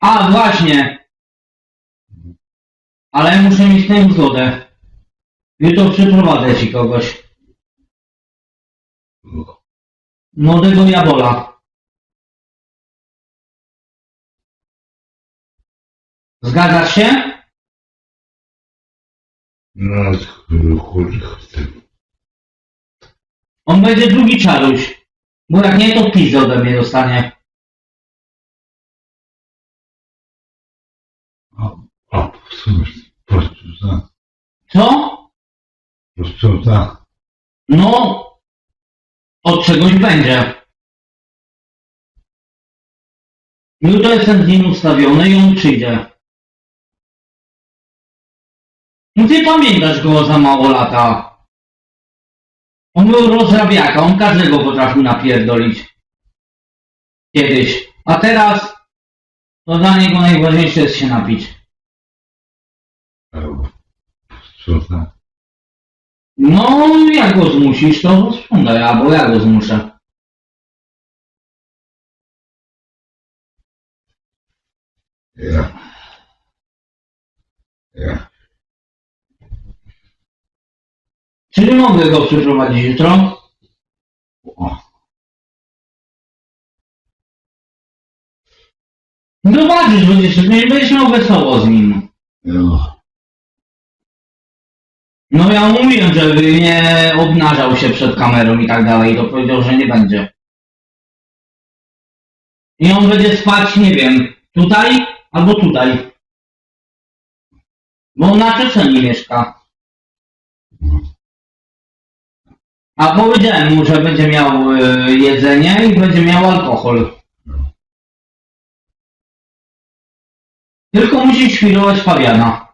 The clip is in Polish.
A, właśnie. Ale muszę mieć tę zgodę. Jutro przyprowadzę ci kogoś. Młodego Jabola. Zgadzasz się? No, chodzi w tym. On będzie drugi czaruś. Bo jak nie, to pizdę ode mnie dostanie. A, a w sumie posprząta. Co? Posprząta. No, od czegoś będzie. Jutro jestem z nim ustawiony i on przyjdzie. No ty pamiętasz go za mało lata. On był rozrabiaka, on każdego potrafił napierdolić. Kiedyś. A teraz to dla niego najważniejsze jest się napić. Albo posprząta. No, jak go zmusisz, to sprzątaj, albo ja go zmuszę. Ja. Ja. Czyli mogę go przyprowadzić jutro? Zobaczysz, będziesz, będziesz miał wesoło z nim. No ja mówiłem, żeby nie obnażał się przed kamerą i tak dalej, to powiedział, że nie będzie. I on będzie spać, nie wiem, tutaj albo tutaj. Bo on na Czeczeniu mieszka. A powiedziałem mu, że będzie miał y, jedzenie i będzie miał alkohol. Tylko musi świrować Fabiana.